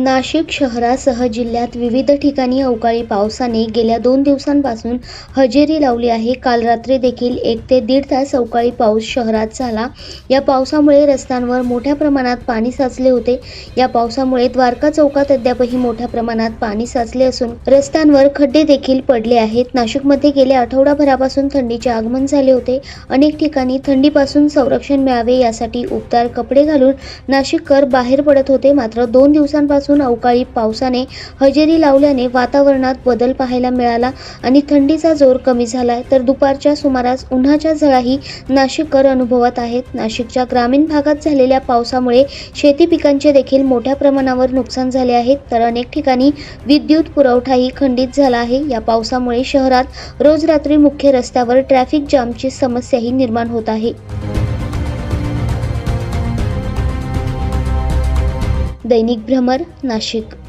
नाशिक शहरासह जिल्ह्यात विविध ठिकाणी अवकाळी पावसाने गेल्या दोन दिवसांपासून हजेरी लावली आहे. काल रात्री देखील एक ते दीड तास अवकाळी पाऊस शहरात झाला. या पावसामुळे रस्त्यांवर मोठ्या प्रमाणात पाणी साचले होते. या पावसामुळे द्वारका चौकात अद्यापही मोठ्या प्रमाणात पाणी साचले असून रस्त्यांवर खड्डे देखील पडले आहेत. नाशिकमध्ये गेल्या आठवडाभरापासून थंडीचे आगमन झाले होते. अनेक ठिकाणी थंडीपासून संरक्षण मिळावे यासाठी उबदार कपडे घालून नाशिककर बाहेर पडत होते. मात्र दोन दिवसांपासून अवकाळी पावसाने हजेरी लावल्याने वातावरणात बदल पाहायला मिळाला आणि थंडीचा जोर कमी झालाय. तर दुपारच्या सुमारास उन्हाच्या झळाही नाशिककर अनुभवत आहेत. नाशिकच्या ग्रामीण भागात झालेल्या पावसामुळे शेती पिकांचे देखील मोठ्या प्रमाणावर नुकसान झाले आहे. तर अनेक ठिकाणी विद्युत पुरवठाही खंडित झाला आहे. या पावसामुळे शहरात रोज रात्री मुख्य रस्त्यावर ट्रॅफिक जामची समस्याही निर्माण होत आहे. दैनिक भ्रमर नाशिक.